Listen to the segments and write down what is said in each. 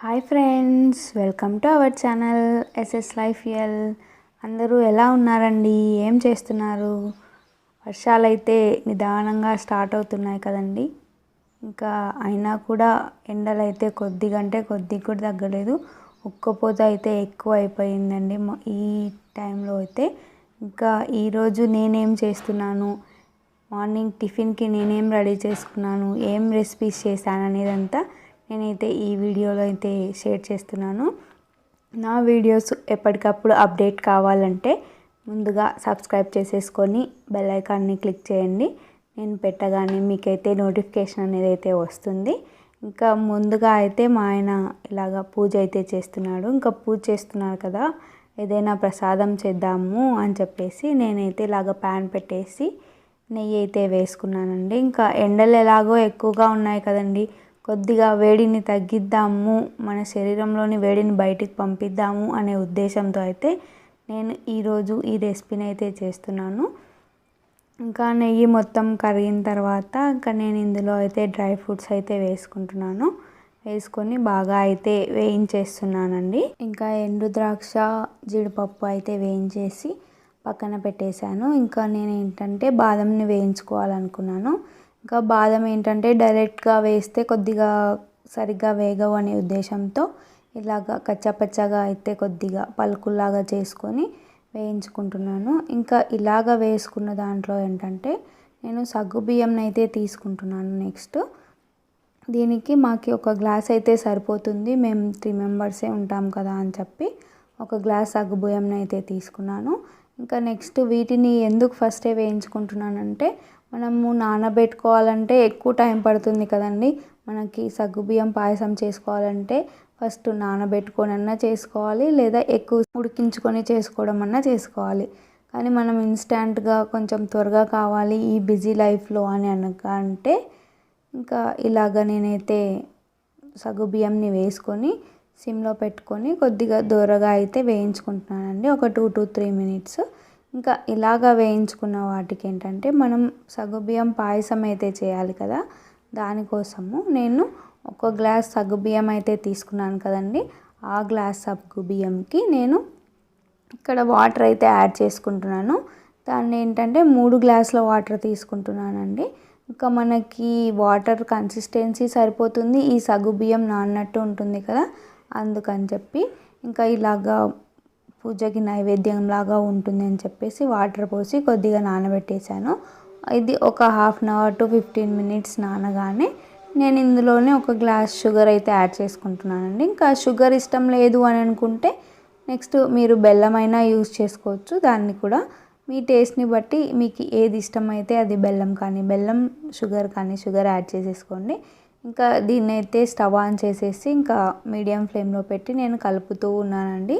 Hi friends welcome to our channel SS life L అందరూ ఎలా ఉన్నారండి? ఏం చేస్తున్నారు? వర్షాలు అయితే నిదానంగా స్టార్ట్ అవుతున్నాయి కదండి. ఇంకా అయినా కూడా ఎండలు అయితే కొద్దిగా అంటే కూడా తగ్గలేదు. ఉక్కపోత అయితే ఎక్కువ అయిపోయిందండి ఈ టైంలో అయితే. ఇంకా ఈరోజు నేనేం చేస్తున్నాను? మార్నింగ్ టిఫిన్కి నేనేం రెడీ చేసుకున్నాను? ఏం రెసిపీస్ చేశాను అనేదంతా నేనైతే ఈ వీడియోలో అయితే షేర్ చేస్తున్నాను. నా వీడియోస్ ఎప్పటికప్పుడు అప్డేట్ కావాలంటే ముందుగా సబ్స్క్రైబ్ చేసేసుకొని బెల్ ఐకాన్ని క్లిక్ చేయండి. నేను పెట్టగానే మీకైతే నోటిఫికేషన్ అనేది అయితే వస్తుంది. ఇంకా ముందుగా అయితే మా ఆయన ఇలాగా పూజ అయితే చేస్తున్నాడు. ఇంకా పూజ చేస్తున్నారు కదా ఏదైనా ప్రసాదం చేద్దాము అని చెప్పేసి నేనైతే ఇలాగ ప్యాన్ పెట్టేసి నెయ్యి అయితే వేసుకున్నానండి. ఇంకా ఎండలు ఎలాగో ఎక్కువగా ఉన్నాయి కదండి. కొద్దిగా వేడిని తగ్గిద్దాము మన శరీరంలోని వేడిని బయటికి పంపిద్దాము అనే ఉద్దేశంతో అయితే నేను ఈరోజు ఈ రెసిపీని అయితే చేస్తున్నాను. ఇంకా నెయ్యి మొత్తం కరిగిన తర్వాత ఇంకా నేను ఇందులో అయితే డ్రై ఫ్రూట్స్ అయితే వేసుకుంటున్నాను. వేసుకొని బాగా అయితే వేయించేస్తున్నానండి. ఇంకా ఎండు ద్రాక్ష జీడిపప్పు అయితే వేయించేసి పక్కన పెట్టేశాను. ఇంకా నేను ఏంటంటే బాదంని వేయించుకోవాలనుకున్నాను. ఇంకా బాదం ఏంటంటే డైరెక్ట్గా వేస్తే కొద్దిగా సరిగ్గా వేగవు అనే ఉద్దేశంతో ఇలాగ కచ్చాపచ్చాగా అయితే కొద్దిగా పలుకుల్లాగా చేసుకొని వేయించుకుంటున్నాను. ఇంకా ఇలాగ వేసుకున్న దాంట్లో ఏంటంటే నేను సగ్గుబియ్యం అయితే తీసుకుంటున్నాను నెక్స్ట్. దీనికి మాకు ఒక గ్లాస్ అయితే సరిపోతుంది. మేము త్రీ మెంబర్సే ఉంటాం కదా అని చెప్పి ఒక గ్లాస్ సగ్గుబియ్యం అయితే తీసుకున్నాను. ఇంకా నెక్స్ట్ వీటిని ఎందుకు ఫస్టే వేయించుకుంటున్నానంటే మనము నానబెట్టుకోవాలంటే ఎక్కువ టైం పడుతుంది కదండి. మనకి సగ్గుబియ్యం పాయసం చేసుకోవాలంటే ఫస్ట్ నానబెట్టుకొనన్నా చేసుకోవాలి లేదా ఎక్కువ ఉడికించుకొని చేసుకోవడం అన్నా చేసుకోవాలి. కానీ మనం ఇన్స్టాంట్గా కొంచెం త్వరగా కావాలి ఈ బిజీ లైఫ్లో అని అనగా అంటే ఇంకా ఇలాగ నేనైతే సగ్గుబియ్యంని వేసుకొని సిమ్లో పెట్టుకొని కొద్దిగా దూరగా అయితే వేయించుకుంటున్నానండి. ఒక టూ టు త్రీ మినిట్స్. ఇంకా ఇలాగా వేయించుకున్న వాటికి ఏంటంటే మనం సగ్గుబియ్యం పాయసం అయితే చేయాలి కదా. దానికోసము నేను ఒక గ్లాస్ సగ్గుబియ్యం అయితే తీసుకున్నాను కదండి. ఆ గ్లాస్ సగ్గుబియ్యంకి నేను ఇక్కడ వాటర్ అయితే యాడ్ చేసుకుంటున్నాను. దాన్ని ఏంటంటే మూడు గ్లాసుల వాటర్ తీసుకుంటున్నానండి. ఇంకా మనకి వాటర్ కన్సిస్టెన్సీ సరిపోతుంది. ఈ సగ్గు బియ్యం నాన్నట్టు ఉంటుంది కదా. అందుకని చెప్పి ఇంకా ఇలాగా పూజకి నైవేద్యం లాగా ఉంటుంది అని చెప్పేసి వాటర్ పోసి కొద్దిగా నానబెట్టేశాను. ఇది ఒక half an hour to fifteen minutes నానగానే నేను ఇందులోనే ఒక గ్లాస్ షుగర్ అయితే యాడ్ చేసుకుంటున్నానండి. ఇంకా షుగర్ ఇష్టం లేదు అని అనుకుంటే నెక్స్ట్ మీరు బెల్లమైనా యూస్ చేసుకోవచ్చు. దాన్ని కూడా మీ టేస్ట్ని బట్టి మీకు ఏది ఇష్టమైతే అది బెల్లం కానీ బెల్లం షుగర్ కానీ షుగర్ యాడ్ చేసేసుకోండి. ఇంకా దీన్ని అయితే స్టవ్ ఆన్ చేసేసి ఇంకా మీడియం ఫ్లేమ్లో పెట్టి నేను కలుపుతూ ఉన్నానండి.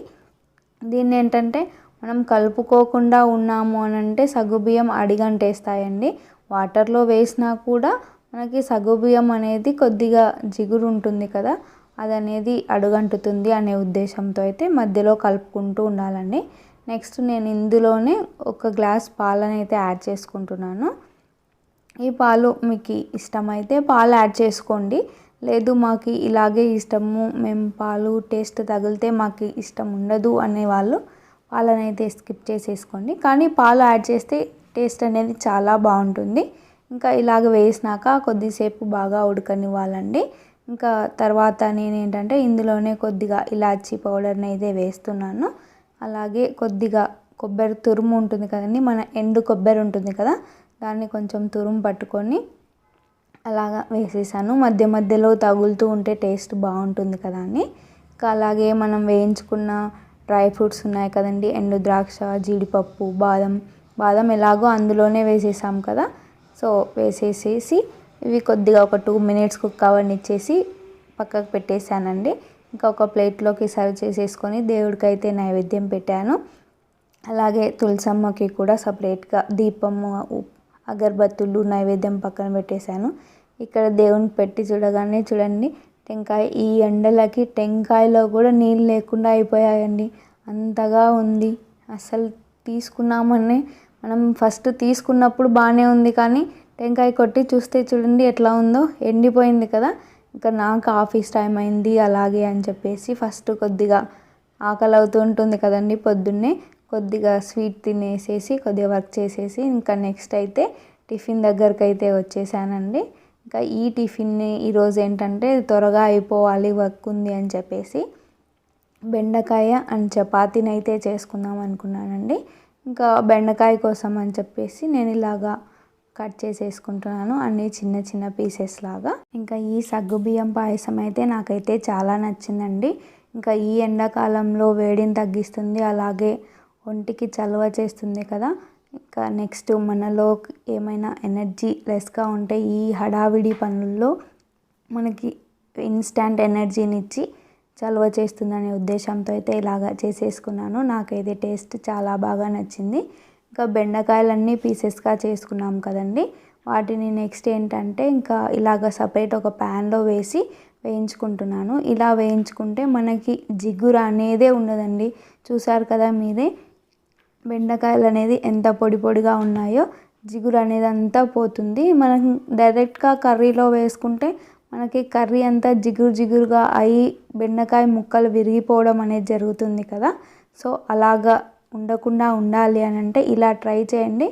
దీన్ని ఏంటంటే మనం కలుపుకోకుండా ఉన్నాము అని అంటే సగ్గుబియ్యం అడిగంటేస్తాయండి. వాటర్లో వేసినా కూడా మనకి సగ్గుబియ్యం అనేది కొద్దిగా జిగురు ఉంటుంది కదా అది అనేది అడుగంటుతుంది అనే ఉద్దేశంతో అయితే మధ్యలో కలుపుకుంటూ ఉండాలండి. నెక్స్ట్ నేను ఇందులోనే ఒక గ్లాస్ పాలనైతే యాడ్ చేసుకుంటున్నాను. ఈ పాలు మీకు ఇష్టమైతే పాలు యాడ్ చేసుకోండి. లేదు మాకు ఇలాగే ఇష్టము మేము పాలు టేస్ట్ తగిలితే మాకు ఇష్టం ఉండదు అనే వాళ్ళు పాలను అయితే స్కిప్ చేసేసుకోండి. కానీ పాలు యాడ్ చేస్తే టేస్ట్ అనేది చాలా బాగుంటుంది. ఇంకా ఇలాగ వేసినాక కొద్దిసేపు బాగా ఉడకనివ్వాలండి. ఇంకా తర్వాత నేను ఏంటంటే ఇందులోనే కొద్దిగా ఇలాచీ పౌడర్ని అయితే వేస్తున్నాను. అలాగే కొద్దిగా కొబ్బరి తురుము ఉంటుంది కదండి మన ఎండు కొబ్బరి ఉంటుంది కదా దాన్ని కొంచెం తురుము పట్టుకొని అలాగా వేసేసాను. మధ్య మధ్యలో తగులుతూ ఉంటే టేస్ట్ బాగుంటుంది కదా అని. ఇంకా అలాగే మనం వేయించుకున్న డ్రై ఫ్రూట్స్ ఉన్నాయి కదండి ఎండు ద్రాక్ష జీడిపప్పు బాదం. బాదం ఎలాగో అందులోనే వేసేసాం కదా. సో వేసేసేసి ఇవి కొద్దిగా ఒక టూ మినిట్స్ కుక్ ఇచ్చేసి పక్కకు పెట్టేశానండి. ఇంకా ఒక ప్లేట్లోకి సర్వ్ చేసేసుకొని దేవుడికైతే నైవేద్యం పెట్టాను. అలాగే తులసమ్మకి కూడా సపరేట్గా దీపము అగరబత్తులు నైవేద్యం పక్కన పెట్టేశాను. ఇక్కడ దేవునికి పెట్టి చూడగానే చూడండి టెంకాయ ఈ ఎండలకి టెంకాయలో కూడా నీళ్ళు లేకుండా అయిపోయాయండి. అంతగా ఉంది. అసలు తీసుకున్నామనే మనం ఫస్ట్ తీసుకున్నప్పుడు బాగానే ఉంది కానీ టెంకాయ కొట్టి చూస్తే చూడండి ఎట్లా ఉందో ఎండిపోయింది కదా. ఇంకా నాకు ఆఫీస్ టైం అయింది అలాగే అని చెప్పేసి ఫస్ట్ కొద్దిగా ఆకలి అవుతూ ఉంటుంది కదండి పొద్దున్నే. కొద్దిగా స్వీట్ తినేసేసి కొద్దిగా వర్క్ చేసేసి ఇంకా నెక్స్ట్ అయితే టిఫిన్ దగ్గరకు అయితే వచ్చేసానండి. ఇంకా ఈ టిఫిన్ని ఈరోజు ఏంటంటే త్వరగా అయిపోవాలి వర్క్ ఉంది అని చెప్పేసి బెండకాయ అండ్ చపాతీని అయితే చేసుకుందాం అనుకున్నానండి. ఇంకా బెండకాయ కోసం అని చెప్పేసి నేను ఇలాగా కట్ చేసేసుకుంటున్నాను అన్ని చిన్న చిన్న పీసెస్ లాగా. ఇంకా ఈ సగ్గుబియ్యం పాయసం అయితే నాకైతే చాలా నచ్చిందండి. ఇంకా ఈ ఎండాకాలంలో వేడిని తగ్గిస్తుంది అలాగే ఒంటికి చలువ చేస్తుంది కదా. ఇంకా నెక్స్ట్ మనలో ఏమైనా ఎనర్జీ లెస్గా ఉంటే ఈ హడావిడి పనుల్లో మనకి ఇన్స్టాంట్ ఎనర్జీని ఇచ్చి చలువ చేస్తుందనే ఉద్దేశంతో అయితే ఇలాగా చేసేసుకున్నాను. నాకైతే టేస్ట్ చాలా బాగా నచ్చింది. ఇంకా బెండకాయలన్నీ పీసెస్గా చేసుకున్నాం కదండి. వాటిని నెక్స్ట్ ఏంటంటే ఇంకా ఇలాగ సపరేట్ ఒక ప్యాన్లో వేసి వేయించుకుంటున్నాను. ఇలా వేయించుకుంటే మనకి జిగురు అనేదే ఉండదండి. చూసారు కదా మీరే? బెండకాయలు అనేది ఎంత పొడి పొడిగా ఉన్నాయో జిగురు అనేది అంతా పోతుంది. మనం డైరెక్ట్గా కర్రీలో వేసుకుంటే మనకి కర్రీ అంతా జిగురు జిగురుగా అయి బెండకాయ ముక్కలు విరిగిపోవడం అనేది జరుగుతుంది కదా. సో అలాగా ఉండకుండా ఉండాలి అని అంటే ఇలా ట్రై చేయండి.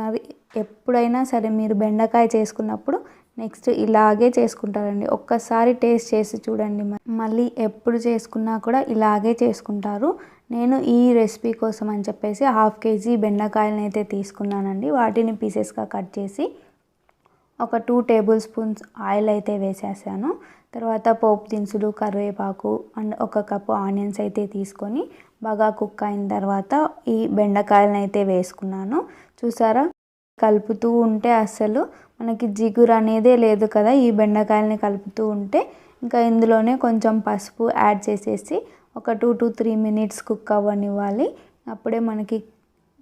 మరి ఎప్పుడైనా సరే మీరు బెండకాయ చేసుకున్నప్పుడు నెక్స్ట్ ఇలాగే చేసుకుంటారండి. ఒక్కసారి టేస్ట్ చేసి చూడండి మళ్ళీ ఎప్పుడు చేసుకున్నా కూడా ఇలాగే చేసుకుంటారు. నేను ఈ రెసిపీ కోసం అని చెప్పేసి హాఫ్ కేజీ బెండకాయలను అయితే తీసుకున్నానండి. వాటిని పీసెస్గా కట్ చేసి ఒక టూ టేబుల్ స్పూన్స్ ఆయిల్ అయితే వేసేసాను. తర్వాత పోపు దినుసులు కరివేపాకు అండ్ ఒక కప్పు ఆనియన్స్ అయితే తీసుకొని బాగా కుక్ అయిన తర్వాత ఈ బెండకాయలను అయితే వేసుకున్నాను. చూసారా? కలుపుతూ ఉంటే అసలు మనకి జిగురు అనేదే లేదు కదా ఈ బెండకాయలని కలుపుతూ ఉంటే. ఇంకా ఇందులోనే కొంచెం పసుపు యాడ్ చేసేసి ఒక two to three minutes cook అవ్వనివ్వాలి. అప్పుడే మనకి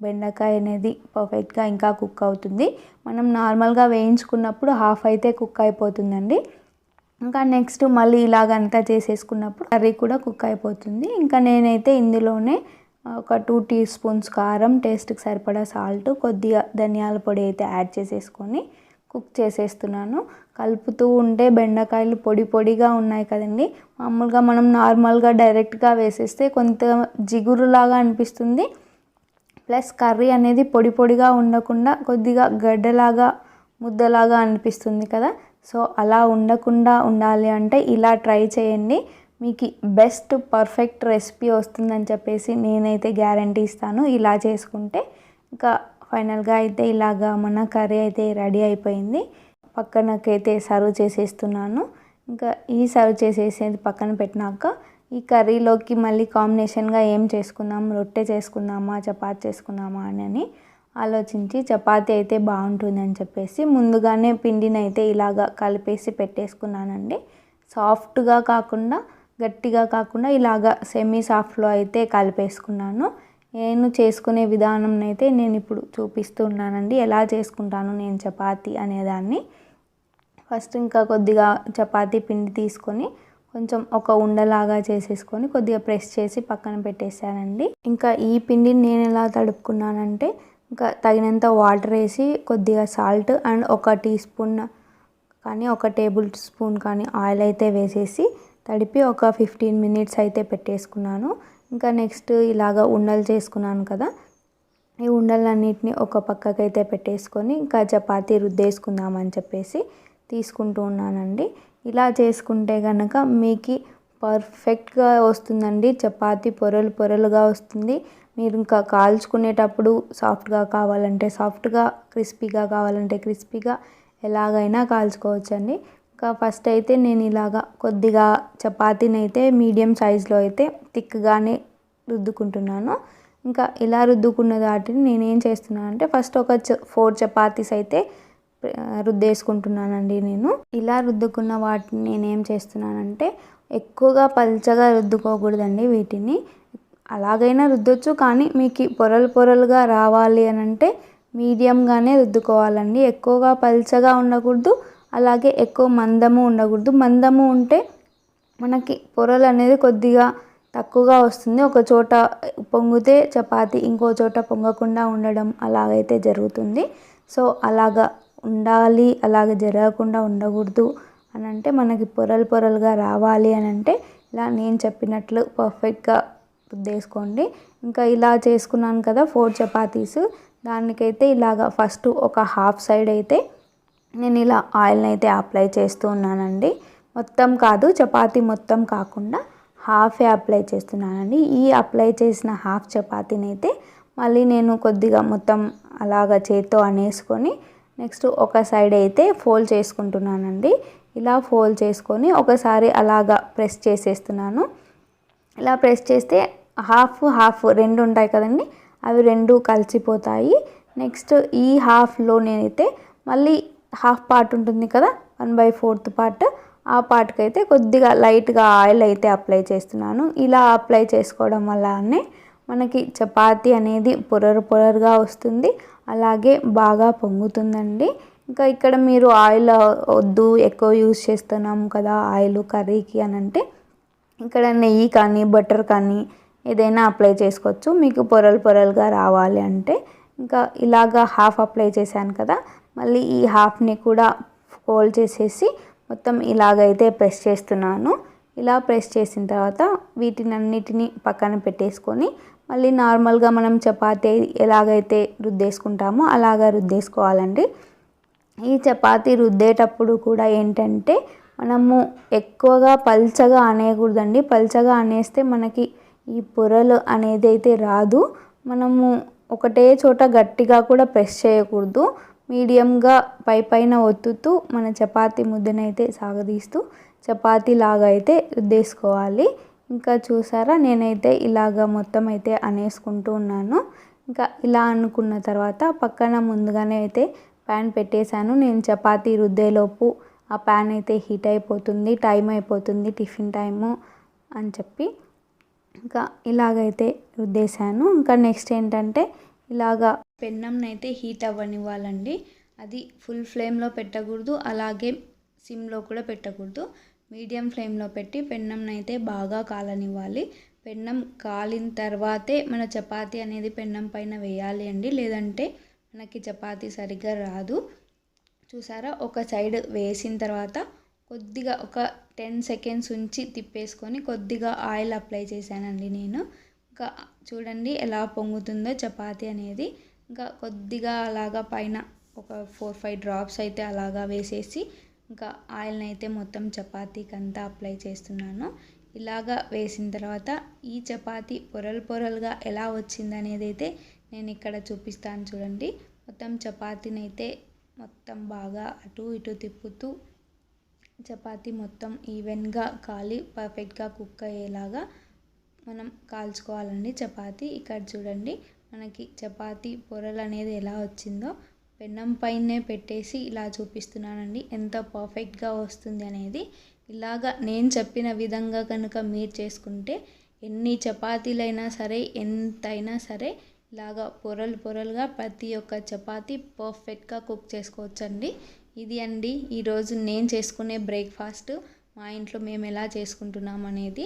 బెండకాయ అనేది పర్ఫెక్ట్గా ఇంకా కుక్ అవుతుంది. మనం నార్మల్గా వేయించుకున్నప్పుడు హాఫ్ అయితే కుక్ అయిపోతుందండి. ఇంకా నెక్స్ట్ మళ్ళీ ఇలాగంతా చేసేసుకున్నప్పుడు కర్రీ కూడా కుక్ అయిపోతుంది. ఇంకా నేనైతే ఇందులోనే ఒక టూ టీ స్పూన్స్ కారం టేస్ట్కి సరిపడా సాల్ట్ కొద్దిగా ధనియాల పొడి అయితే యాడ్ చేసేసుకొని కుక్ చేసేస్తున్నాను. కలుపుతూ ఉంటే బెండకాయలు పొడి పొడిగా ఉన్నాయి కదండి. మామూలుగా మనం నార్మల్గా డైరెక్ట్గా వేసేస్తే కొంత జిగురులాగా అనిపిస్తుంది. ప్లస్ కర్రీ అనేది పొడి పొడిగా ఉండకుండా కొద్దిగా గడ్డలాగా ముద్దలాగా అనిపిస్తుంది కదా. సో అలా ఉండకుండా ఉండాలి అంటే ఇలా ట్రై చేయండి. మీకు బెస్ట్ పర్ఫెక్ట్ రెసిపీ వస్తుందని చెప్పేసి నేనైతే గ్యారంటీ ఇస్తాను ఇలా చేసుకుంటే. ఇంకా ఫైనల్గా అయితే ఇలాగా మన కర్రీ అయితే రెడీ అయిపోయింది. పక్కనకైతే సర్వ్ చేసేస్తున్నాను. ఇంకా ఈ సర్వ్ చేసేసేది పక్కన పెట్టినాక ఈ కర్రీలోకి మళ్ళీ కాంబినేషన్గా ఏం చేసుకుందాం? రొట్టె చేసుకుందామా? చపాతి చేసుకుందామా అని ఆలోచించి చపాతి అయితే బాగుంటుందని చెప్పేసి ముందుగానే పిండిని అయితే ఇలాగా కలిపేసి పెట్టేసుకున్నానండి. సాఫ్ట్గా కాకుండా గట్టిగా కాకుండా ఇలాగా సెమీ సాఫ్ట్లో అయితే కలిపేసుకున్నాను. నేను చేసుకునే విధానం అయితే నేను ఇప్పుడు చూపిస్తున్నానండి ఎలా చేసుకుంటాను నేను చపాతి అనేదాన్ని. ఫస్ట్ ఇంకా కొద్దిగా చపాతీ పిండి తీసుకొని కొంచెం ఒక ఉండలాగా చేసేసుకొని కొద్దిగా ప్రెస్ చేసి పక్కన పెట్టేశానండి. ఇంకా ఈ పిండిని నేను ఎలా తడుపుకున్నానంటే ఇంకా తగినంత వాటర్ వేసి కొద్దిగా సాల్ట్ అండ్ ఒక టీ స్పూన్ కానీ ఒక టేబుల్ స్పూన్ కానీ ఆయిల్ అయితే వేసేసి తడిపి ఒక ఫిఫ్టీన్ మినిట్స్ అయితే పెట్టేసుకున్నాను. ఇంకా నెక్స్ట్ ఇలాగ ఉండలు చేసుకున్నాను కదా ఈ ఉండలన్నిటిని ఒక పక్కకైతే పెట్టేసుకొని ఇంకా చపాతీ రుద్దేసుకుందామని చెప్పేసి తీసుకుంటూ ఉన్నానండి. ఇలా చేసుకుంటే కనుక మీకు పర్ఫెక్ట్గా వస్తుందండి. చపాతీ పొరలు పొరలుగా వస్తుంది. మీరు ఇంకా కాల్చుకునేటప్పుడు సాఫ్ట్గా కావాలంటే సాఫ్ట్గా క్రిస్పీగా కావాలంటే క్రిస్పీగా ఎలాగైనా కాల్చుకోవచ్చండి. ఇంకా ఫస్ట్ అయితే నేను ఇలాగా కొద్దిగా చపాతీని అయితే మీడియం సైజులో అయితే థిక్గానే రుద్దుకుంటున్నాను. ఇంకా ఇలా రుద్దుకున్న వాటిని నేనేం చేస్తున్నాను అంటే ఫస్ట్ ఒక ఫోర్ చపాతీస్ అయితే రుద్దేసుకుంటున్నానండి నేను. ఇలా రుద్దుకున్న వాటిని నేనేం చేస్తున్నానంటే ఎక్కువగా పల్చగా రుద్దుకోకూడదండి వీటిని. అలాగైనా రుద్దొచ్చు కానీ మీకు పొరలు పొరలుగా రావాలి అని అంటే మీడియంగానే రుద్దుకోవాలండి. ఎక్కువగా పల్చగా ఉండకూడదు అలాగే ఎక్కువ మందము ఉండకూడదు. మందము ఉంటే మనకి పొరలు అనేది కొద్దిగా తక్కువగా వస్తుంది. ఒక చోట పొంగితే చపాతి ఇంకో చోట పొంగకుండా ఉండడం అలాగైతే జరుగుతుంది. సో అలాగా ఉండాలి అలాగ జరగకుండా ఉండకూడదు అని అంటే మనకి పొరలు పొరలుగా రావాలి అని అంటే ఇలా నేను చెప్పినట్లు పర్ఫెక్ట్గా రుద్దేసుకోండి. ఇంకా ఇలా చేసుకున్నాను కదా ఫోర్ చపాతీస్ దానికైతే ఇలాగా ఫస్ట్ ఒక హాఫ్ సైడ్ అయితే నేను ఇలా ఆయిల్ని అయితే అప్లై చేస్తూ ఉన్నానండి. మొత్తం కాదు చపాతీ మొత్తం కాకుండా హాఫే అప్లై చేస్తున్నానండి. ఈ అప్లై చేసిన హాఫ్ చపాతీని అయితే మళ్ళీ నేను కొద్దిగా మొత్తం అలాగ చేత్తో అనేసుకొని నెక్స్ట్ ఒక సైడ్ అయితే ఫోల్డ్ చేసుకుంటున్నానండి. ఇలా ఫోల్డ్ చేసుకొని ఒకసారి అలాగా ప్రెస్ చేసేస్తున్నాను. ఇలా ప్రెస్ చేస్తే హాఫ్ హాఫ్ రెండు ఉంటాయి కదండి. అవి రెండు కలిసిపోతాయి. నెక్స్ట్ ఈ హాఫ్లో నేనైతే మళ్ళీ హాఫ్ పార్ట్ ఉంటుంది కదా వన్ బై ఫోర్త్ పార్ట్ ఆ పార్ట్కి అయితే కొద్దిగా లైట్గా ఆయిల్ అయితే అప్లై చేస్తున్నాను. ఇలా అప్లై చేసుకోవడం వల్లనే మనకి చపాతీ అనేది పొరరు పొరరుగా వస్తుంది. అలాగే బాగా పొంగుతుందండి. ఇంకా ఇక్కడ మీరు ఆయిల్ వద్దు ఎక్కువ యూజ్ చేస్తున్నాము కదా ఆయిల్ కర్రీకి అని అంటే ఇక్కడ నెయ్యి కానీ బటర్ కానీ ఏదైనా అప్లై చేసుకోవచ్చు. మీకు పొరలు పొరలుగా రావాలి అంటే. ఇంకా ఇలాగా హాఫ్ అప్లై చేశాను కదా. మళ్ళీ ఈ హాఫ్ని కూడా ఫోల్డ్ చేసేసి మొత్తం ఇలాగైతే ప్రెస్ చేస్తున్నాను. ఇలా ప్రెస్ చేసిన తర్వాత వీటిని అన్నిటిని పక్కన పెట్టేసుకొని మళ్ళీ నార్మల్గా మనం చపాతీ ఎలాగైతే రుద్దేసుకుంటామో అలాగా రుద్దేసుకోవాలండి. ఈ చపాతీ రుద్దేటప్పుడు కూడా ఏంటంటే మనము ఎక్కువగా పల్చగా అనేయకూడదండి. పల్చగా అనేస్తే మనకి ఈ పొరలు అనేది అయితే రాదు. మనము ఒకటే చోట గట్టిగా కూడా ప్రెస్ చేయకూడదు. మీడియంగా పై పైన ఒత్తుతూ మన చపాతీ ముద్దనైతే సాగదీస్తూ చపాతీ లాగా అయితే రుద్దేసుకోవాలి. ఇంకా చూసారా నేనైతే ఇలాగ మొత్తం అయితే అనేసుకుంటూ ఉన్నాను. ఇంకా ఇలా అనుకున్న తర్వాత పక్కన ముందుగానే అయితే ప్యాన్ పెట్టేశాను. నేను చపాతీ రుద్దేలోపు ఆ ప్యాన్ అయితే హీట్ అయిపోతుంది టైం అయిపోతుంది టిఫిన్ టైము అని చెప్పి ఇంకా ఇలాగైతే రుద్దేశాను. ఇంకా నెక్స్ట్ ఏంటంటే ఇలాగా పెన్నంనైతే హీట్ అవ్వనివ్వాలండి. అది ఫుల్ ఫ్లేమ్లో పెట్టకూడదు. అలాగే సిమ్లో కూడా పెట్టకూడదు. మీడియం ఫ్లేమ్లో పెట్టి పెన్నంనైతే బాగా కాలనివ్వాలి. పెన్నం కాలిన తర్వాతే మన చపాతి అనేది పెన్నం పైన వేయాలి అండి. లేదంటే మనకి చపాతి సరిగ్గా రాదు. చూసారా? ఒక సైడ్ వేసిన తర్వాత కొద్దిగా ఒక టెన్ సెకండ్స్ ఉంచి తిప్పేసుకొని కొద్దిగా ఆయిల్ అప్లై చేశానండి నేను. ఇంకా చూడండి ఎలా పొంగుతుందో చపాతి అనేది. ఇంకా కొద్దిగా అలాగా పైన ఒక ఫోర్ ఫైవ్ డ్రాప్స్ అయితే అలాగా వేసేసి ఇంకా ఆయిల్ని అయితే మొత్తం చపాతీకి అంతా అప్లై చేస్తున్నాను. ఇలాగా వేసిన తర్వాత ఈ చపాతీ పొరలు పొరలుగా ఎలా వచ్చింది అనేది అయితే నేను ఇక్కడ చూపిస్తాను చూడండి. మొత్తం చపాతీని అయితే మొత్తం బాగా అటు ఇటు తిప్పుతూ చపాతీ మొత్తం ఈవెన్గా కాలి పర్ఫెక్ట్గా కుక్ అయ్యేలాగా మనం కాల్చుకోవాలండి చపాతీ. ఇక్కడ చూడండి మనకి చపాతీ పొరలు అనేది ఎలా వచ్చిందో. పెన్నం పైనే పెట్టేసి ఇలా చూపిస్తున్నానండి. ఎంత పర్ఫెక్ట్గా వస్తుంది అనేది. ఇలాగా నేను చెప్పిన విధంగా కనుక మీరు చేసుకుంటే ఎన్ని చపాతీలైనా సరే ఎంతైనా సరే ఇలాగా పొరలు పొరలుగా ప్రతి ఒక్క చపాతీ పర్ఫెక్ట్గా కుక్ చేసుకోవచ్చండి. ఇది అండి ఈరోజు నేను చేసుకునే బ్రేక్ఫాస్ట్ మా ఇంట్లో మేము ఎలా చేసుకుంటున్నాం అనేది.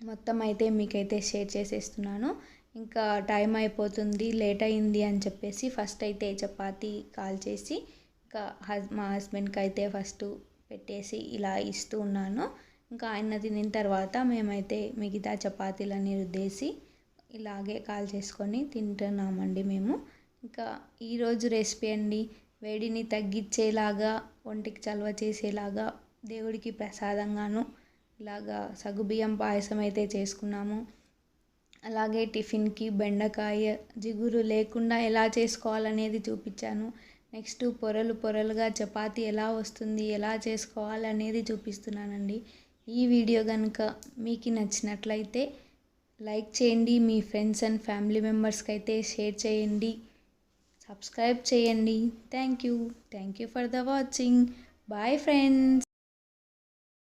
మొత్తం అయితే మీకైతే షేర్ చేసేస్తున్నాను. ఇంకా టైం అయిపోతుంది లేట్ అయింది అని చెప్పేసి ఫస్ట్ అయితే చపాతి కాల్ చేసి ఇంకా హస్ మా హస్బెండ్కి అయితే ఫస్ట్ పెట్టేసి ఇలా ఇస్తూ ఉన్నాను. ఇంకా ఆయన తినిన తర్వాత మేమైతే మిగతా చపాతీలన్నీ రుద్దేసి ఇలాగే కాల్ చేసుకొని తింటున్నామండి మేము. ఇంకా ఈరోజు రెసిపీ అండి వేడిని తగ్గించేలాగా ఒంటికి చలవ చేసేలాగా దేవుడికి ప్రసాదంగాను ఇలాగా సగుబియ్యం పాయసం అయితే చేసుకున్నాము. అలాగే టిఫిన్కి బెండకాయ జిగురు లేకుండా ఎలా చేసుకోవాలనేది చూపించాను. నెక్స్ట్ పొరలు పొరలుగా చపాతి ఎలా వస్తుంది ఎలా చేసుకోవాలనేది చూపిస్తున్నానండి. ఈ వీడియో కనుక మీకు నచ్చినట్లయితే లైక్ చేయండి మీ ఫ్రెండ్స్ అండ్ ఫ్యామిలీ మెంబర్స్కి అయితే షేర్ చేయండి సబ్స్క్రైబ్ చేయండి. Thank you. Thank you for the watching. Bye friends.